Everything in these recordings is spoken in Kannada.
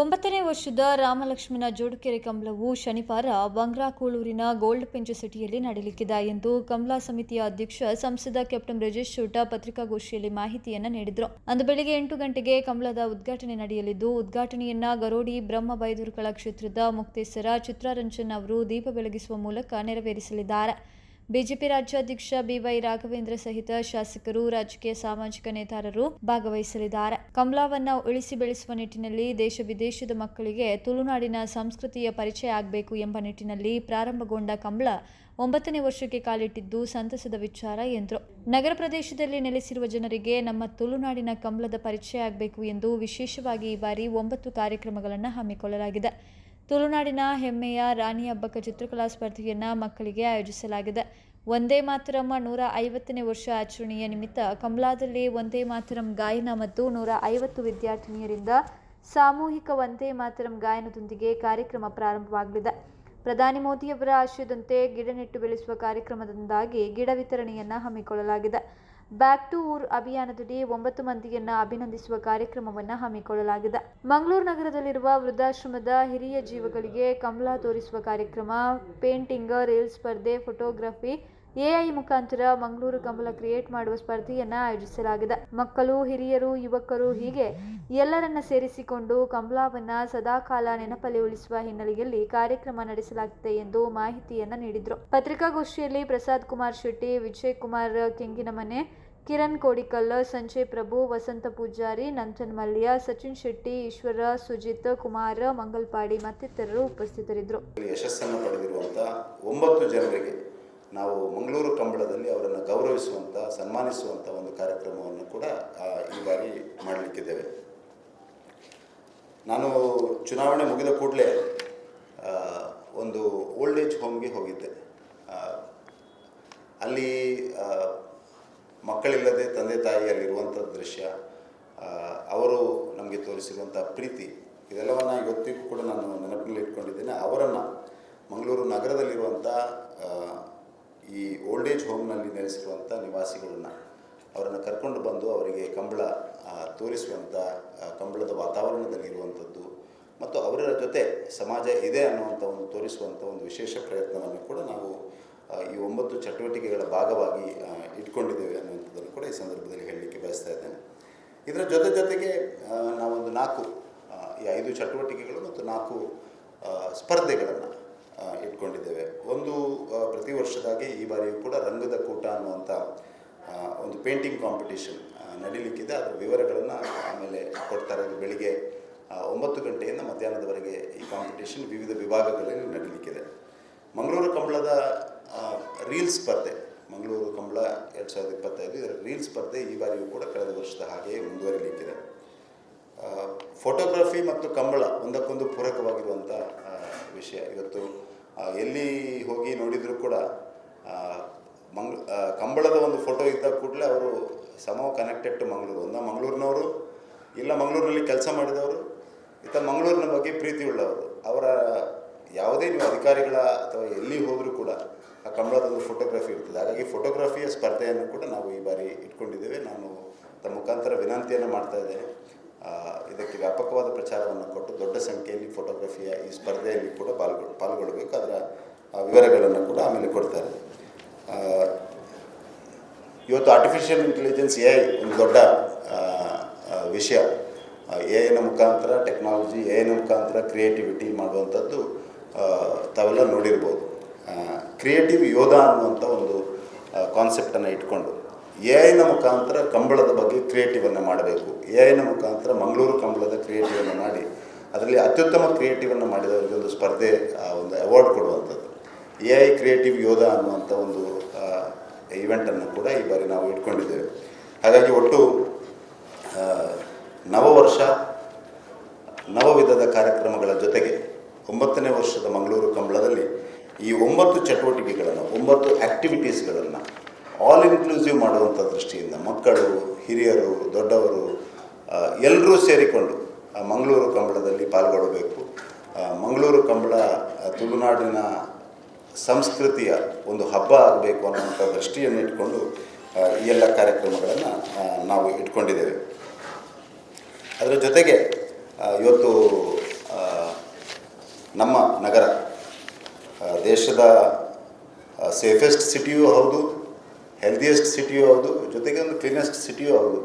ಒಂಬತ್ತನೇ ವರ್ಷದ ರಾಮಲಕ್ಷ್ಮಣ ಜೋಡುಕೆರೆ ಕಂಬಳವು ಶನಿವಾರ ಬಂಗ್ರಾಕೂಳೂರಿನ ಗೋಲ್ಡ್ ಪೆಂಚು ಸಿಟಿಯಲ್ಲಿ ನಡೆಯಲಿಕ್ಕಿದೆ ಎಂದು ಕಮಲಾ ಸಮಿತಿಯ ಅಧ್ಯಕ್ಷ ಸಂಸದ ಕ್ಯಾಪ್ಟನ್ ಬ್ರಜೇಶ್ ಶೂಟ ಪತ್ರಿಕಾಗೋಷ್ಠಿಯಲ್ಲಿ ಮಾಹಿತಿಯನ್ನು ನೀಡಿದರು. ಅಂದು ಬೆಳಿಗ್ಗೆ ಎಂಟು ಗಂಟೆಗೆ ಕಂಬಳದ ಉದ್ಘಾಟನೆ ನಡೆಯಲಿದ್ದು, ಉದ್ಘಾಟನೆಯನ್ನ ಗರೋಡಿ ಬ್ರಹ್ಮ ಬೈದೂರುಗಳ ಕ್ಷೇತ್ರದ ಮುಕ್ತೇಶ್ವರ ಚಿತ್ರಾರಂಜನ್ ಅವರು ದೀಪ ಬೆಳಗಿಸುವ ಮೂಲಕ ನೆರವೇರಿಸಲಿದ್ದಾರೆ. ಬಿಜೆಪಿ ರಾಜ್ಯಾಧ್ಯಕ್ಷ ಬಿವೈ ರಾಘವೇಂದ್ರ ಸಹಿತ ಶಾಸಕರು, ರಾಜಕೀಯ ಸಾಮಾಜಿಕ ನೇತಾರರು ಭಾಗವಹಿಸಲಿದ್ದಾರೆ. ಕಮಲಾವನ್ನ ಉಳಿಸಿ ಬೆಳೆಸುವ ನಿಟ್ಟಿನಲ್ಲಿ ದೇಶ ವಿದೇಶದ ಮಕ್ಕಳಿಗೆ ತುಳುನಾಡಿನ ಸಂಸ್ಕೃತಿಯ ಪರಿಚಯ ಆಗಬೇಕು ಎಂಬ ನಿಟ್ಟಿನಲ್ಲಿ ಪ್ರಾರಂಭಗೊಂಡ ಕಂಬಳ ಒಂಬತ್ತನೇ ವರ್ಷಕ್ಕೆ ಕಾಲಿಟ್ಟಿದ್ದು ಸಂತಸದ ವಿಚಾರ ಎಂದರು. ನಗರ ಪ್ರದೇಶದಲ್ಲಿ ನೆಲೆಸಿರುವ ಜನರಿಗೆ ನಮ್ಮ ತುಳುನಾಡಿನ ಕಮಲದ ಪರಿಚಯ ಆಗಬೇಕು ಎಂದು ವಿಶೇಷವಾಗಿ ಈ ಬಾರಿ ಒಂಬತ್ತು ಕಾರ್ಯಕ್ರಮಗಳನ್ನು ಹಮ್ಮಿಕೊಳ್ಳಲಾಗಿದೆ. ತುಳುನಾಡಿನ ಹೆಮ್ಮೆಯ ರಾಣಿ ಹಬ್ಬಕ ಚಿತ್ರಕಲಾ ಸ್ಪರ್ಧೆಯನ್ನು ಮಕ್ಕಳಿಗೆ ಆಯೋಜಿಸಲಾಗಿದೆ. ಒಂದೇ ಮಾತರಂ ನೂರ ಐವತ್ತನೇ ವರ್ಷ ಆಚರಣೆಯ ನಿಮಿತ್ತ ಕಮಲಾದಲ್ಲಿ ಒಂದೇ ಮಾತರಂ ಗಾಯನ ಮತ್ತು ನೂರ ಐವತ್ತು ವಿದ್ಯಾರ್ಥಿನಿಯರಿಂದ ಸಾಮೂಹಿಕ ಒಂದೇ ಮಾತರಂ ಗಾಯನದೊಂದಿಗೆ ಕಾರ್ಯಕ್ರಮ ಪ್ರಾರಂಭವಾಗಲಿದೆ. ಪ್ರಧಾನಿ ಮೋದಿಯವರ ಆಶಯದಂತೆ ಗಿಡ ನೆಟ್ಟು ಬೆಳೆಸುವ ಕಾರ್ಯಕ್ರಮದಿಂದಾಗಿ ಗಿಡ ವಿತರಣೆಯನ್ನು ಹಮ್ಮಿಕೊಳ್ಳಲಾಗಿದೆ. ಬ್ಯಾಕ್ ಟು ಊರ್ ಅಭಿಯಾನದಡಿ ಒಂಬತ್ತು ಮಂದಿಯನ್ನ ಅಭಿನಂದಿಸುವ ಕಾರ್ಯಕ್ರಮವನ್ನ ಹಮ್ಮಿಕೊಳ್ಳಲಾಗಿದೆ. ಮಂಗಳೂರು ನಗರದಲ್ಲಿರುವ ವೃದ್ಧಾಶ್ರಮದ ಹಿರಿಯ ಜೀವಗಳಿಗೆ ಕಮಲ ತೋರಿಸುವ ಕಾರ್ಯಕ್ರಮ, ಪೇಂಟಿಂಗ್ ರೀಲ್ ಸ್ಪರ್ಧೆ, ಫೋಟೋಗ್ರಫಿ ಎಐ ಮುಖಾಂತರ ಮಂಗಳೂರು ಕಮಲ ಕ್ರಿಯೇಟ್ ಮಾಡುವ ಸ್ಪರ್ಧೆಯನ್ನ ಆಯೋಜಿಸಲಾಗಿದೆ. ಮಕ್ಕಳು, ಹಿರಿಯರು, ಯುವಕರು ಹೀಗೆ ಎಲ್ಲರನ್ನ ಸೇರಿಸಿಕೊಂಡು ಕಮಲಾವನ್ನ ಸದಾಕಾಲ ನೆನಪಲ್ಲಿ ಉಳಿಸುವ ಹಿನ್ನೆಲೆಯಲ್ಲಿ ಕಾರ್ಯಕ್ರಮ ನಡೆಸಲಾಗಿದೆ ಎಂದು ಮಾಹಿತಿಯನ್ನ ನೀಡಿದರು. ಪತ್ರಿಕಾಗೋಷ್ಠಿಯಲ್ಲಿ ಪ್ರಸಾದ್ ಕುಮಾರ್ ಶೆಟ್ಟಿ, ವಿಜಯ್ ಕುಮಾರ್ ಕೆಂಗಿನಮನೆ, ಕಿರಣ್ ಕೋಡಿಕಲ್, ಸಂಜಯ್ ಪ್ರಭು, ವಸಂತ ಪೂಜಾರಿ, ನಂಜನ್ ಮಲ್ಯ ಸಚಿನ್ ಶೆಟ್ಟಿ, ಈಶ್ವರ, ಸುಜಿತ್, ಕುಮಾರ್, ಮಂಗಲ್ಪಾಡಿ ಮತ್ತಿತರರು ಉಪಸ್ಥಿತರಿದ್ದರು. ಯಶಸ್ಸನ್ನು ಪಡೆದಿರುವಂತಹ ಒಂಬತ್ತು ಜನರಿಗೆ ನಾವು ಮಂಗಳೂರು ಕಂಬಳದಲ್ಲಿ ಅವರನ್ನು ಗೌರವಿಸುವಂಥ ಸನ್ಮಾನಿಸುವಂಥ ಒಂದು ಕಾರ್ಯಕ್ರಮವನ್ನು ಕೂಡ ಈ ಬಾರಿ ಮಾಡಲಿಕ್ಕಿದ್ದೇವೆ. ನಾನು ಚುನಾವಣೆ ಮುಗಿದ ಕೂಡಲೇ ಒಂದು ಓಲ್ಡ್ ಏಜ್ ಹೋಮ್ಗೆ ಹೋಗಿದ್ದೆ. ಅಲ್ಲಿ ಮಕ್ಕಳಿಲ್ಲದೆ ತಂದೆ ತಾಯಿಯಲ್ಲಿರುವಂಥ ದೃಶ್ಯ ಅವರು ನಮಗೆ ತೋರಿಸಿರುವಂಥ ಪ್ರೀತಿ, ಇದೆಲ್ಲವನ್ನು ಇವತ್ತಿಗೂ ಕೂಡ ನಾನು ನೆನಪಿನಲ್ಲಿ ಇಟ್ಕೊಂಡಿದ್ದೇನೆ. ಅವರನ್ನು ಮಂಗಳೂರು ನಗರದಲ್ಲಿರುವಂಥ ಈ ಓಲ್ಡ್ ಏಜ್ ಹೋಮ್ನಲ್ಲಿ ನೆಲೆಸಿರುವಂಥ ನಿವಾಸಿಗಳನ್ನು ಅವರನ್ನು ಕರ್ಕೊಂಡು ಬಂದು ಅವರಿಗೆ ಕಂಬಳ ತೋರಿಸುವಂಥ ಕಂಬಳದ ವಾತಾವರಣದಲ್ಲಿರುವಂಥದ್ದು ಮತ್ತು ಅವರ ಜೊತೆ ಸಮಾಜ ಇದೆ ಅನ್ನುವಂಥ ಒಂದು ತೋರಿಸುವಂಥ ಒಂದು ವಿಶೇಷ ಪ್ರಯತ್ನವನ್ನು ಕೂಡ ನಾವು ಈ ಒಂಬತ್ತು ಚಟುವಟಿಕೆಗಳ ಭಾಗವಾಗಿ ಇಟ್ಕೊಂಡಿದ್ದೇವೆ ಅನ್ನುವಂಥದ್ದನ್ನು ಕೂಡ ಈ ಸಂದರ್ಭದಲ್ಲಿ ಹೇಳಲಿಕ್ಕೆ ಬಯಸ್ತಾ ಇದ್ದೇನೆ. ಇದರ ಜೊತೆ ಜೊತೆಗೆ ನಾವೊಂದು ನಾಲ್ಕು ಈ ಐದು ಚಟುವಟಿಕೆಗಳು ಮತ್ತು ನಾಲ್ಕು ಸ್ಪರ್ಧೆಗಳನ್ನು ಇಟ್ಕೊಂಡಿದ್ದೇವೆ. ಒಂದು ಪ್ರತಿ ವರ್ಷದಾಗೆ ಈ ಬಾರಿಯೂ ಕೂಡ ರಂಗದ ಕೂಟ ಅನ್ನುವಂಥ ಒಂದು ಪೇಂಟಿಂಗ್ ಕಾಂಪಿಟೇಷನ್ ನಡೀಲಿಕ್ಕಿದೆ. ಅದರ ವಿವರಗಳನ್ನು ಆಮೇಲೆ ಕೊಡ್ತಾರೆ. ಬೆಳಿಗ್ಗೆ ಒಂಬತ್ತು ಗಂಟೆಯಿಂದ ಮಧ್ಯಾಹ್ನದವರೆಗೆ ಈ ಕಾಂಪಿಟೇಷನ್ ವಿವಿಧ ವಿಭಾಗಗಳಲ್ಲಿ ನಡೀಲಿಕ್ಕಿದೆ. ಮಂಗಳೂರು ಕಂಬಳದ ರೀಲ್ ಸ್ಪರ್ಧೆ, ಮಂಗಳೂರು ಕಂಬಳ ಎರಡು ಸಾವಿರದ ಇಪ್ಪತ್ತೈದು ಇದರ ರೀಲ್ ಸ್ಪರ್ಧೆ ಈ ಬಾರಿಯೂ ಕೂಡ ಕಳೆದ ವರ್ಷದ ಹಾಗೆಯೇ ಮುಂದುವರಿಲಿಕ್ಕಿದೆ. ಫೋಟೋಗ್ರಫಿ ಮತ್ತು ಕಂಬಳ ಒಂದಕ್ಕೊಂದು ಪೂರಕವಾಗಿರುವಂಥ ವಿಷಯ ಇವತ್ತು ಎಲ್ಲಿ ಹೋಗಿ ನೋಡಿದರೂ ಕೂಡ ಮಂಗ್ ಕಂಬಳದ ಒಂದು ಫೋಟೋ ಇದ್ದ ಕೂಡಲೇ ಅವರು ಸಮವ್ ಕನೆಕ್ಟೆಡ್ ಟು ಮಂಗಳೂರು ಒಂದ ಮಂಗಳೂರಿನವರು, ಇಲ್ಲ ಮಂಗಳೂರಿನಲ್ಲಿ ಕೆಲಸ ಮಾಡಿದವರು, ಇತ್ತ ಮಂಗಳೂರಿನ ಬಗ್ಗೆ ಪ್ರೀತಿ ಉಳ್ಳವರು. ಅವರ ಯಾವುದೇ ನೀವು ಅಧಿಕಾರಿಗಳ ಅಥವಾ ಎಲ್ಲಿ ಹೋದರೂ ಕೂಡ ಆ ಕಂಬಳದ ಒಂದು ಫೋಟೋಗ್ರಫಿ ಇರ್ತದೆ. ಹಾಗಾಗಿ ಫೋಟೋಗ್ರಫಿಯ ಸ್ಪರ್ಧೆಯನ್ನು ಕೂಡ ನಾವು ಈ ಬಾರಿ ಇಟ್ಕೊಂಡಿದ್ದೇವೆ. ನಾನು ತಮ್ಮ ಮುಖಾಂತರ ವಿನಂತಿಯನ್ನು ಮಾಡ್ತಾ ಇದ್ದೇನೆ. ಇದಕ್ಕೆ ವ್ಯಾಪಕವಾದ ಪ್ರಚಾರವನ್ನು ಕೊಟ್ಟು ದೊಡ್ಡ ಸಂಖ್ಯೆಯಲ್ಲಿ ಫೋಟೋಗ್ರಫಿಯ ಈ ಸ್ಪರ್ಧೆಯಲ್ಲಿ ಕೂಡ ಪಾಲ್ಗೊ ಪಾಲ್ಗೊಳ್ಬೇಕು. ಅದರ ವಿವರಗಳನ್ನು ಕೂಡ ಆಮೇಲೆ ಕೊಡ್ತಾರೆ. ಇವತ್ತು ಆರ್ಟಿಫಿಷಿಯಲ್ ಇಂಟೆಲಿಜೆನ್ಸ್ ಎ ಒಂದು ದೊಡ್ಡ ವಿಷಯ. ಎ ಐನ ಮುಖಾಂತರ ಟೆಕ್ನಾಲಜಿ ಎ ಐನ ಮುಖಾಂತರ ಕ್ರಿಯೇಟಿವಿಟಿ ಮಾಡುವಂಥದ್ದು ತಾವೆಲ್ಲ ನೋಡಿರ್ಬೋದು. ಕ್ರಿಯೇಟಿವ್ ಯೋಧ ಅನ್ನುವಂಥ ಒಂದು ಕಾನ್ಸೆಪ್ಟನ್ನು ಇಟ್ಕೊಂಡು. ಎ ಐನ ಮುಖಾಂತರ ಕಂಬಳದ ಬಗ್ಗೆ ಕ್ರಿಯೇಟಿವನ್ನು ಮಾಡಬೇಕು. ಎ ಐನ ಮುಖಾಂತರ ಮಂಗಳೂರು ಕಂಬಳದ ಕ್ರಿಯೇಟಿವನ್ನು ಮಾಡಿ, ಅದರಲ್ಲಿ ಅತ್ಯುತ್ತಮ ಕ್ರಿಯೇಟಿವನ್ನು ಮಾಡಿದವರಿಗೆ ಒಂದು ಸ್ಪರ್ಧೆ ಒಂದು ಅವಾರ್ಡ್ ಕೊಡುವಂಥದ್ದು. ಎ ಐ ಕ್ರಿಯೇಟಿವ್ ಯೋಧ ಅನ್ನುವಂಥ ಒಂದು ಈವೆಂಟನ್ನು ಕೂಡ ಈ ಬಾರಿ ನಾವು ಇಟ್ಕೊಂಡಿದ್ದೇವೆ. ಹಾಗಾಗಿ ಒಟ್ಟು ನವ ವರ್ಷ ನವ ನವವಿಧದ ಕಾರ್ಯಕ್ರಮಗಳ ಜೊತೆಗೆ ಒಂಬತ್ತನೇ ವರ್ಷದ ಮಂಗಳೂರು ಕಂಬಳದಲ್ಲಿ ಈ ಒಂಬತ್ತು ಚಟುವಟಿಕೆಗಳನ್ನು, ಒಂಬತ್ತು ಆ್ಯಕ್ಟಿವಿಟೀಸ್ಗಳನ್ನು ಆಲ್ ಇನ್ಕ್ಲೂಸಿವ್ ಮಾಡುವಂಥ ದೃಷ್ಟಿಯಿಂದ ಮಕ್ಕಳು, ಹಿರಿಯರು, ದೊಡ್ಡವರು ಎಲ್ಲರೂ ಸೇರಿಕೊಂಡು ಮಂಗಳೂರು ಕಂಬಳದಲ್ಲಿ ಪಾಲ್ಗೊಳ್ಳಬೇಕು. ಮಂಗಳೂರು ಕಂಬಳ ತುಳುನಾಡಿನ ಸಂಸ್ಕೃತಿಯ ಒಂದು ಹಬ್ಬ ಆಗಬೇಕು ಅನ್ನುವಂಥ ದೃಷ್ಟಿಯನ್ನು ಇಟ್ಕೊಂಡು ಈ ಎಲ್ಲ ಕಾರ್ಯಕ್ರಮಗಳನ್ನು ನಾವು ಇಟ್ಕೊಂಡಿದ್ದೇವೆ. ಅದರ ಜೊತೆಗೆ ಇವತ್ತು ನಮ್ಮ ನಗರ ದೇಶದ ಸೇಫೆಸ್ಟ್ ಸಿಟಿಯೂ ಹೌದು ಹೆಲ್ದಿಯೆಸ್ಟ್ ಸಿಟಿಯೂ ಹೌದು, ಜೊತೆಗೆ ಒಂದು ಕ್ಲೀನೆಸ್ಟ್ ಸಿಟಿಯೂ ಹೌದು.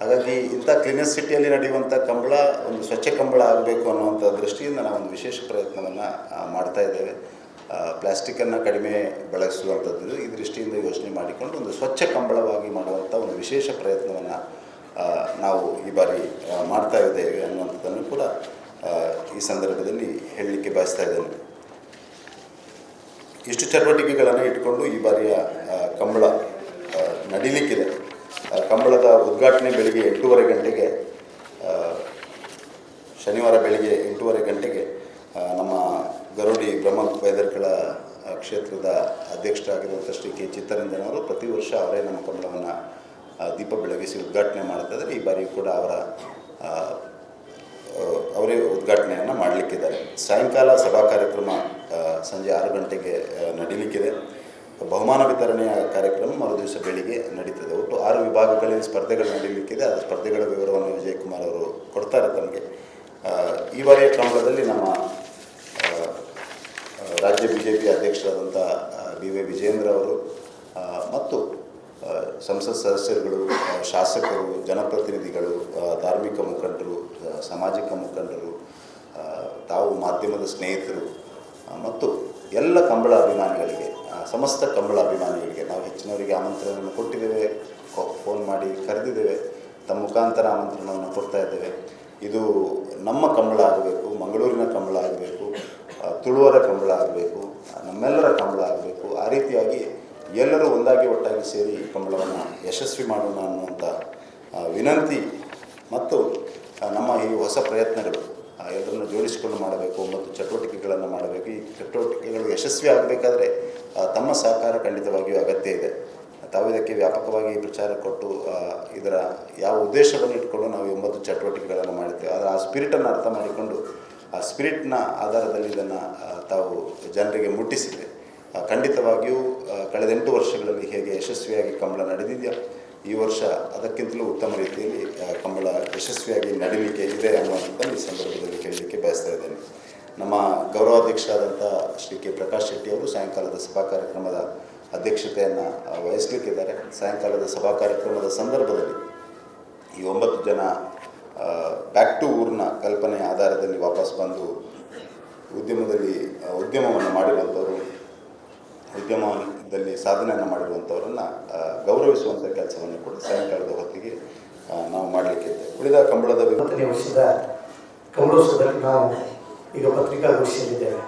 ಹಾಗಾಗಿ ಇಂಥ ಕ್ಲೀನೆಸ್ಟ್ ಸಿಟಿಯಲ್ಲಿ ನಡೆಯುವಂಥ ಕಂಬಳ, ಒಂದು ಸ್ವಚ್ಛ ಕಂಬಳ ಆಗಬೇಕು ಅನ್ನುವಂಥ ದೃಷ್ಟಿಯಿಂದ ನಾವು ಒಂದು ವಿಶೇಷ ಪ್ರಯತ್ನವನ್ನು ಮಾಡ್ತಾ ಇದ್ದೇವೆ. ಪ್ಲಾಸ್ಟಿಕ್ಕನ್ನು ಕಡಿಮೆ ಬಳಸುವಂಥದ್ದು ಈ ದೃಷ್ಟಿಯಿಂದ ಯೋಚನೆ ಮಾಡಿಕೊಂಡು ಒಂದು ಸ್ವಚ್ಛ ಕಂಬಳವಾಗಿ ಮಾಡುವಂಥ ಒಂದು ವಿಶೇಷ ಪ್ರಯತ್ನವನ್ನು ನಾವು ಈ ಬಾರಿ ಮಾಡ್ತಾ ಇದ್ದೇವೆ ಅನ್ನುವಂಥದ್ದನ್ನು ಕೂಡ ಈ ಸಂದರ್ಭದಲ್ಲಿ ಹೇಳಲಿಕ್ಕೆ ಬಯಸ್ತಾ ಇದ್ದೇನೆ. ಇಷ್ಟು ಚಟುವಟಿಕೆಗಳನ್ನು ಇಟ್ಕೊಂಡು ಈ ಬಾರಿಯ ಕಂಬಳ ನಡೀಲಿಕ್ಕಿದೆ. ಕಂಬಳದ ಉದ್ಘಾಟನೆ ಬೆಳಿಗ್ಗೆ ಎಂಟೂವರೆ ಗಂಟೆಗೆ ಶನಿವಾರ ಬೆಳಿಗ್ಗೆ ಎಂಟೂವರೆ ಗಂಟೆಗೆ ನಮ್ಮ ಗರುಡಿ ಬ್ರಹ್ಮ ಬೈದರ್ಕಳ ಕ್ಷೇತ್ರದ ಅಧ್ಯಕ್ಷರಾಗಿರುವಂಥ ಶ್ರೀ ಕೆ. ಚಿತ್ತರಂಜನವರು ಪ್ರತಿ ವರ್ಷ ಅವರೇ ನಮ್ಮ ಕಂಬಳವನ್ನು ದೀಪ ಬೆಳಗಿಸಿ ಉದ್ಘಾಟನೆ ಮಾಡ್ತಾ ಇದ್ದಾರೆ. ಈ ಬಾರಿ ಕೂಡ ಅವರ ಅವರೇ ಉದ್ಘಾಟನೆಯನ್ನು ಮಾಡಲಿಕ್ಕಿದ್ದಾರೆ. ಸಾಯಂಕಾಲ ಸಭಾ ಕಾರ್ಯಕ್ರಮ ಸಂಜೆ ಆರು ಗಂಟೆಗೆ ನಡೀಲಿಕ್ಕಿದೆ. ಬಹುಮಾನ ವಿತರಣೆಯ ಕಾರ್ಯಕ್ರಮ ಮರುದಿವಸ ಬೆಳಿಗ್ಗೆ ನಡೀತದೆ. ಒಟ್ಟು ಆರು ವಿಭಾಗಗಳಲ್ಲಿ ಸ್ಪರ್ಧೆಗಳು ನಡೀಲಿಕ್ಕಿದೆ. ಆ ಸ್ಪರ್ಧೆಗಳ ವಿವರವನ್ನು ವಿಜಯಕುಮಾರ್ ಅವರು ಕೊಡ್ತಾರೆ ತಮಗೆ. ಈ ಬಾರಿಯ ಕ್ರಮದಲ್ಲಿ ನಮ್ಮ ರಾಜ್ಯ ಬಿ ಜೆ ಪಿ ಅಧ್ಯಕ್ಷರಾದಂಥ ಬಿ ವೈ ವಿಜೇಂದ್ರ ಅವರು ಮತ್ತು ಸಂಸತ್ ಸದಸ್ಯರುಗಳು ಶಾಸಕರು, ಜನಪ್ರತಿನಿಧಿಗಳು ಧಾರ್ಮಿಕ ಮುಖಂಡರು ಸಾಮಾಜಿಕ ಮುಖಂಡರು ತಾವು ಮಾಧ್ಯಮದ ಸ್ನೇಹಿತರು ಮತ್ತು ಎಲ್ಲ ಕಂಬಳ ಅಭಿಮಾನಿಗಳಿಗೆ ಸಮಸ್ತ ಕಂಬಳ ಅಭಿಮಾನಿಗಳಿಗೆ ನಾವು ಹೆಚ್ಚಿನವರಿಗೆ ಆಮಂತ್ರಣವನ್ನು ಕೊಟ್ಟಿದ್ದೇವೆ. ಫೋನ್ ಮಾಡಿ ಕರೆದಿದ್ದೇವೆ. ತಮ್ಮ ಮುಖಾಂತರ ಆಮಂತ್ರಣವನ್ನು ಕೊಡ್ತಾ ಇದ್ದೇವೆ. ಇದು ನಮ್ಮ ಕಂಬಳ ಆಗಬೇಕು, ಮಂಗಳೂರಿನ ಕಂಬಳ ಆಗಬೇಕು ತುಳುವರ ಕಂಬಳ ಆಗಬೇಕು ನಮ್ಮೆಲ್ಲರ ಕಂಬಳ ಆಗಬೇಕು. ಆ ರೀತಿಯಾಗಿ ಎಲ್ಲರೂ ಒಂದಾಗಿ ಒಟ್ಟಾಗಿ ಸೇರಿ ಈ ಕಂಬಳವನ್ನು ಯಶಸ್ವಿ ಮಾಡೋಣ ಅನ್ನುವಂಥ ವಿನಂತಿ ಮತ್ತು ನಮ್ಮ ಈ ಹೊಸ ಪ್ರಯತ್ನಗಳು ಎಲ್ಲರನ್ನು ಜೋಡಿಸಿಕೊಂಡು ಮಾಡಬೇಕು ಮತ್ತು ಚಟುವಟಿಕೆಗಳನ್ನು ಮಾಡಬೇಕು. ಈ ಚಟುವಟಿಕೆಗಳು ಯಶಸ್ವಿ ಆಗಬೇಕಾದ್ರೆ ತಮ್ಮ ಸಹಕಾರ ಖಂಡಿತವಾಗಿಯೂ ಅಗತ್ಯ ಇದೆ. ತಾವು ಇದಕ್ಕೆ ವ್ಯಾಪಕವಾಗಿ ಪ್ರಚಾರ ಕೊಟ್ಟು ಇದರ ಯಾವ ಉದ್ದೇಶವನ್ನು ಇಟ್ಕೊಂಡು ನಾವು ಒಂಬತ್ತು ಚಟುವಟಿಕೆಗಳನ್ನು ಮಾಡಿದ್ದೇವೆ. ಆದರೆ ಆ ಸ್ಪಿರಿಟನ್ನು ಅರ್ಥ ಮಾಡಿಕೊಂಡು, ಆ ಸ್ಪಿರಿಟ್ನ ಆಧಾರದಲ್ಲಿ ಇದನ್ನು ತಾವು ಜನರಿಗೆ ಮುಟ್ಟಿಸಿದೆ ಖಂಡಿತವಾಗಿಯೂ ಕಳೆದ ಎಂಟು ವರ್ಷಗಳಲ್ಲಿ ಹೇಗೆ ಯಶಸ್ವಿಯಾಗಿ ಕಂಬಳ ನಡೆದಿದೆಯಾ, ಈ ವರ್ಷ ಅದಕ್ಕಿಂತಲೂ ಉತ್ತಮ ರೀತಿಯಲ್ಲಿ ಕಂಬಳ ಯಶಸ್ವಿಯಾಗಿ ನಡೀಲಿಕ್ಕೆ ಇದೆ ಅನ್ನುವಂಥದ್ದನ್ನು ಈ ಸಂದರ್ಭದಲ್ಲಿ ಹೇಳಲಿಕ್ಕೆ ಬಯಸ್ತಾ ಇದ್ದೇನೆ. ನಮ್ಮ ಗೌರವಾಧ್ಯಕ್ಷರಾದಂಥ ಶ್ರೀ ಕೆ ಪ್ರಕಾಶ್ ಶೆಟ್ಟಿ ಅವರು ಸಾಯಂಕಾಲದ ಸಭಾ ಕಾರ್ಯಕ್ರಮದ ಅಧ್ಯಕ್ಷತೆಯನ್ನು ವಹಿಸ್ಲಿಕ್ಕಿದ್ದಾರೆ. ಸಾಯಂಕಾಲದ ಸಭಾ ಕಾರ್ಯಕ್ರಮದ ಸಂದರ್ಭದಲ್ಲಿ ಈ ಒಂಬತ್ತು ಜನ ಬ್ಯಾಕ್ ಟು ಊರಿನ ಕಲ್ಪನೆ ಆಧಾರದಲ್ಲಿ ವಾಪಸ್ ಬಂದು ಉದ್ಯಮದಲ್ಲಿ ಉದ್ಯಮವನ್ನು ಮಾಡಿರುವಂಥವರು, ಉದ್ಯಮದಲ್ಲಿ ಸಾಧನೆಯನ್ನು ಮಾಡಿರುವಂಥವರನ್ನು ಗೌರವಿಸುವಂಥ ಕೆಲಸವನ್ನು ಕೂಡ ಸಾಯಂಕಾಲದ ಹೊತ್ತಿಗೆ ನಾವು ಮಾಡಲಿಕ್ಕಿದ್ದೇವೆ. ಉಳಿದ ಕಂಬಳದ ಕಮಲೋತ್ಸವದಲ್ಲಿ ನಾವು ಈಗ ಪತ್ರಿಕಾಗೋಷ್ಠಿಯಲ್ಲಿದ್ದೇವೆ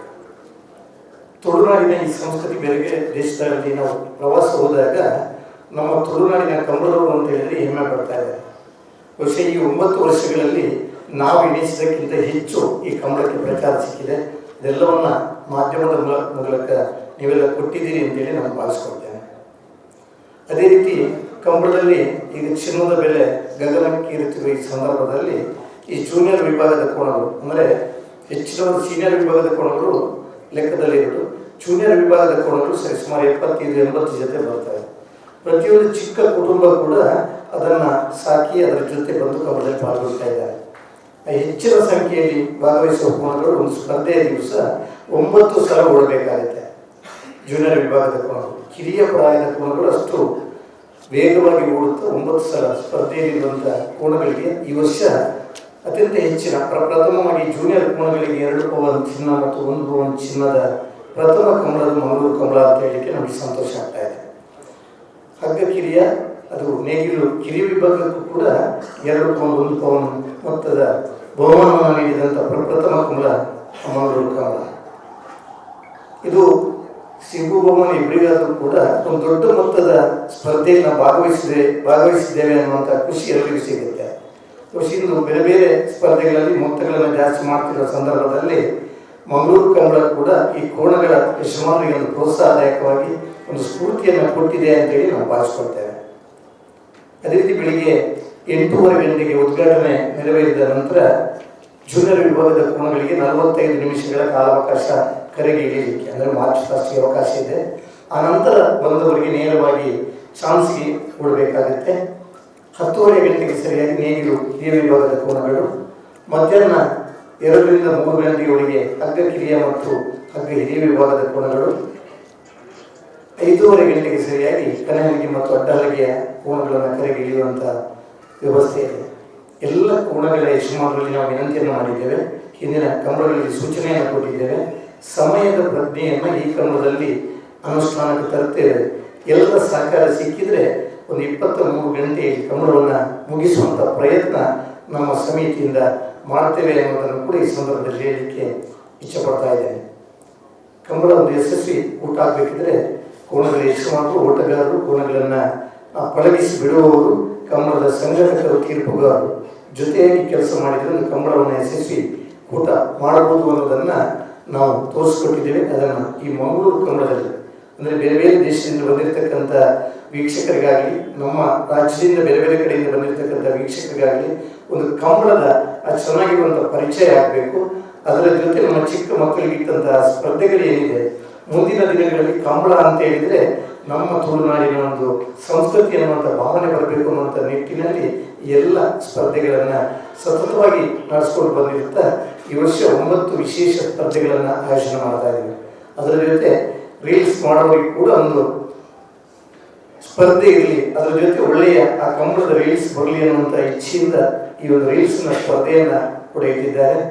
ತುಳುನಾಡಿನ ಈ ಸಂಸ್ಕೃತಿ ಬೆರೆಗೆ ದೇಶದಲ್ಲಿ ನಾವು ಪ್ರವಾಸ ಹೋದಾಗ ನಮ್ಮ ತುಳುನಾಡಿನ ಕಂಬಳವರು ಅಂತ ಹೇಳಿದ್ರೆ ಹೆಮ್ಮೆ ಪಡ್ತಾ ಇದೆ ಬಹುಶಃ ಈ ಒಂಬತ್ತು ವರ್ಷಗಳಲ್ಲಿ ನಾವು ಎಣಿಸಿದಕ್ಕಿಂತ ಹೆಚ್ಚು ಈ ಕಂಬಳಕ್ಕೆ ಪ್ರಚಾರ ಸಿಕ್ಕಿದೆ. ಇದೆಲ್ಲವನ್ನ ಮಾಧ್ಯಮದ ಮೂಲ- ಮೂಲಕ ನೀವೆಲ್ಲ ಕೊಟ್ಟಿದ್ದೀರಿ ಅಂತೇಳಿ ನಾನು ಭಾವಿಸ್ಕೊಳ್ತೇನೆ. ಅದೇ ರೀತಿ ಕಂಬಳದಲ್ಲಿ ಈಗ ಚಿನ್ನದ ಬೆಲೆ ಗಗನಕ್ಕೇರುತ್ತಿರುವ ಈ ಸಂದರ್ಭದಲ್ಲಿ ಈ ಜೂನಿಯರ್ ವಿಭಾಗದ ಕೋಣಗಳು ಅಂದರೆ ಹೆಚ್ಚಿನವರು ಸೀನಿಯರ್ ವಿಭಾಗದ ಲೆಕ್ಕದಲ್ಲಿ ಲೆಕ್ಕದಲ್ಲಿರೋದು ಜೂನಿಯರ್ ವಿಭಾಗದ ಕೋಣಗಳು ಸರಿ, ಸುಮಾರು ಎಪ್ಪತ್ತೈದು, ಎಂಬತ್ತು ಜೊತೆ ಬರ್ತವೆ ಪ್ರತಿಯೊಂದು ಚಿಕ್ಕ ಕುಟುಂಬ ಕೂಡ ಅದನ್ನು ಸಾಕಿ ಅದರ ಜೊತೆ ಬಂದು ಕಬಡ್ಡಿ ಪಾಲ್ಗೊಳ್ತಾ ಇದ್ದಾರೆ. ಹೆಚ್ಚಿನ ಸಂಖ್ಯೆಯಲ್ಲಿ ಭಾಗವಹಿಸುವ ಕೋಣಗಳು ಒಂದು ಸ್ಪರ್ಧೆಯ ದಿವಸ ಒಂಬತ್ತು ಸಲ ಓಡಬೇಕಾಗುತ್ತೆ. ಜೂನಿಯರ್ ವಿಭಾಗದ ಕೋಣಗಳು. ಕಿರಿಯ ಪ್ರಾಯದ ಕೋಣಗಳು ಅಷ್ಟು ವೇಗವಾಗಿ ಓಡುತ್ತಾ ಒಂಬತ್ತು ಸಲ ಸ್ಪರ್ಧೆಯಲ್ಲಿರುವಂಥ ಕೋಣಗಳಿಗೆ ಈ ವರ್ಷ ಅತ್ಯಂತ ಹೆಚ್ಚಿನ ಪ್ರ- ಪ್ರಥಮವಾಗಿ ಜೂನಿಯರ್ ಕೋಣಗಳಿಗೆ ಎರಡು ಪವನ್ ಚಿನ್ನ ಮತ್ತು ಒಂದು ಪವನ್ ಚಿನ್ನದ ಪ್ರಥಮ ಕಮಲದ ಮಂಗಳೂರು ಕಮಲ ಅಂತ ಹೇಳಿಕ್ಕೆ ನಮಗೆ ಸಂತೋಷ ಆಗ್ತಾ ಇದೆ. ಹಗ್ಗ ಕಿರಿಯ, ಅದು ನೇಗಿಲು ಕಿರಿ ವಿಭಾಗಕ್ಕೂ ಕೂಡ ಎರಡು ಪವನ್ ಒಂದು ಪವನ್ ಮೊತ್ತದ ಬಹುಮಾನವನ್ನು ನೀಡಿದಂಥ ಪ್ರಪ್ರಥಮ ಕಮಲ ಮಂಗಳೂರು ಕಮಲ. ಇದು ಸಿಂಗು ಬಹುಮಾನ ಇಬ್ಬರಿಗಾದರೂ ಕೂಡ ಒಂದು ದೊಡ್ಡ ಮೊತ್ತದ ಸ್ಪರ್ಧೆಯನ್ನು ಭಾಗವಹಿಸಿದೆ, ಭಾಗವಹಿಸಿದ್ದೇವೆ ಅನ್ನುವಂಥ ಖುಷಿ ಎಲ್ಲರಿಗೂ ಸಿಗುತ್ತೆ. ಖುಷಿ ಇಂದು ಬೇರೆ ಬೇರೆ ಸ್ಪರ್ಧೆಗಳಲ್ಲಿ ಮೊತ್ತಗಳನ್ನು ಜಾಸ್ತಿ ಮಾಡ್ತಿರೋ ಸಂದರ್ಭದಲ್ಲಿ ಮಂಗಳೂರು, ಕನ್ನಡ ಕೂಡ ಈ ಕೋಣಗಳ ಯಶಮಾನಿಗೆ ಪ್ರೋತ್ಸಾಹದಾಯಕವಾಗಿ ಒಂದು ಸ್ಫೂರ್ತಿಯನ್ನು ಕೊಟ್ಟಿದೆ ಅಂತೇಳಿ ನಾವು ಭಾವಿಸ್ಕೊಳ್ತೇವೆ. ಅದೇ ರೀತಿ ಬೆಳಿಗ್ಗೆ ಎಂಟೂವರೆ ಗಂಟೆಗೆ ಉದ್ಘಾಟನೆ ನೆರವೇರಿದ ನಂತರ ಜೂನಿಯರ್ ವಿಭಾಗದ ಕೋಣಗಳಿಗೆ ನಲವತ್ತೈದು ನಿಮಿಷಗಳ ಕಾಲಾವಕಾಶ ಕರೆಗೆ ಇಳಿಯಲಿಕ್ಕೆ, ಅಂದರೆ ಮಾರ್ಚ್ ಫಸ್ಟ್ಗೆ ಅವಕಾಶ ಇದೆ. ಆ ನಂತರ ಬಂದವರಿಗೆ ನೇರವಾಗಿ ಚಾನ್ಸ್ಗೆ ಕೊಡಬೇಕಾಗುತ್ತೆ. ಹತ್ತುವರೆ ಗಂಟೆಗೆ ಸರಿಯಾಗಿ ನೀರು ವಿಭಾಗದ ಕೋಣಗಳು, ಮಧ್ಯಾಹ್ನ ಎರಡರಿಂದ ಮೂರು ಗಂಟೆಯೊಳಗೆ ಹಗ್ಗ ಕಿರಿಯ ಮತ್ತು ಹಗ್ಗ ಹಿರಿಯ ವಿಭಾಗದ ಕೋಣಗಳು, ಐದೂವರೆ ಗಂಟೆಗೆ ಸರಿಯಾಗಿ ಕನಹಳಿಗೆ ಮತ್ತು ಅಡ್ಡಹಲಿಗೆಯ ಕೋಣಗಳನ್ನು ಕರೆಗೆ ಇಳಿಯುವಂತಹ ವ್ಯವಸ್ಥೆ ಇದೆ. ಎಲ್ಲ ಕೋಣಗಳ ಯಜಮಾನರಲ್ಲಿ ನಾವು ವಿನಂತಿಯನ್ನು ಮಾಡಿದ್ದೇವೆ. ಹಿಂದಿನ ಕಂಬಗಳಲ್ಲಿ ಸೂಚನೆಯನ್ನು ಕೊಟ್ಟಿದ್ದೇವೆ. ಸಮಯದ ಪ್ರಜ್ಞೆಯನ್ನು ಈ ಕ್ರಮದಲ್ಲಿ ಅನುಷ್ಠಾನಕ್ಕೆ ತರುತ್ತೇವೆ. ಎಲ್ಲ ಸಹಕಾರ ಸಿಕ್ಕಿದ್ರೆ ಒಂದು ಇಪ್ಪತ್ತ ಮೂರು ಗಂಟೆಯಲ್ಲಿ ಕಮಲವನ್ನು ಮುಗಿಸುವಂಥ ಪ್ರಯತ್ನ ನಮ್ಮ ಸಮಿತಿಯಿಂದ ಮಾಡ್ತೇವೆ ಅನ್ನೋದನ್ನು ಕೂಡ ಈ ಸಂದರ್ಭದಲ್ಲಿ ಹೇಳಲಿಕ್ಕೆ ಇಚ್ಛಪಡ್ತಾ ಇದ್ದೇನೆ. ಕಮಲ ಒಂದು ಯಶಸ್ವಿ ಊಟ ಆಗಬೇಕಿದ್ರೆ ಕೋಣಗಳ ಯಜಮಾನರು ಓಟಗಾರರು ಕೋಣಗಳನ್ನು ಪಳಗಿಸಿ ಬಿಡುವವರು ಕಮಲದ ಸಂಘಟಕರು, ತೀರ್ಪುಗಾರರು. ಜೊತೆಯಾಗಿ ಕೆಲಸ ಮಾಡಿದರೆ ಕಮಲವನ್ನು ಯಶಸ್ವಿ ಊಟ ಮಾಡಬಹುದು ಅನ್ನೋದನ್ನು ನಾವು ತೋರಿಸ್ಕೊಟ್ಟಿದ್ದೇವೆ. ಅದನ್ನು ಈ ಮಂಗಳೂರು ಕಂಬಳದಲ್ಲಿ ಅಂದರೆ ಬೇರೆ ಬೇರೆ ದೇಶದಿಂದ ಬಂದಿರತಕ್ಕಂಥ ವೀಕ್ಷಕರಿಗಾಗಲಿ, ನಮ್ಮ ರಾಜ್ಯದಿಂದ ಬೇರೆ ಬೇರೆ ಕಡೆಯಿಂದ ಬಂದಿರತಕ್ಕಂಥ ವೀಕ್ಷಕರಿಗಾಗಲಿ ಒಂದು ಕಂಬಳದ ಚೆನ್ನಾಗಿರುವಂಥ ಪರಿಚಯ ಆಗಬೇಕು. ಅದರ ಜೊತೆ ನಮ್ಮ ಚಿಕ್ಕ ಮಕ್ಕಳಿಗೆ ಇಟ್ಟಂತಹ ಸ್ಪರ್ಧೆಗಳು ಏನಿದೆ, ಮುಂದಿನ ದಿನಗಳಲ್ಲಿ ಕಂಬಳ ಅಂತ ಹೇಳಿದ್ರೆ ನಮ್ಮ ತುಳುನಾಡಿನ ಒಂದು ಸಂಸ್ಕೃತಿ ಅನ್ನುವಂಥ ಭಾವನೆ ಬರಬೇಕು ಅನ್ನುವಂಥ ನಿಟ್ಟಿನಲ್ಲಿ ಎಲ್ಲ ಸ್ಪರ್ಧೆಗಳನ್ನು ಸತತವಾಗಿ ನಡೆಸ್ಕೊಂಡು ಬಂದಿರುತ್ತಾ ಈ ವರ್ಷ ಒಂಬತ್ತು ವಿಶೇಷ ಸ್ಪರ್ಧೆಗಳನ್ನು ಆಯೋಜನೆ ಮಾಡ್ತಾ ಇದ್ದೀವಿ. ಅದರ ಜೊತೆ ರೀಲ್ಸ್ ಮಾಡೋರಿಗೆ ಕೂಡ ಒಂದು ಸ್ಪರ್ಧೆ ಇರಲಿ. ಅದರ ಜೊತೆ ಒಳ್ಳೆಯ ಆ ಕಂಬಳದ ರೀಲ್ಸ್ ಬರಲಿ ಅನ್ನುವಂಥ ಇಚ್ಛೆಯಿಂದ ಈ ಒಂದು ರೀಲ್ಸ್ನ ಸ್ಪರ್ಧೆಯನ್ನು ಕೂಡ ಇಟ್ಟಿದ್ದಾರೆ.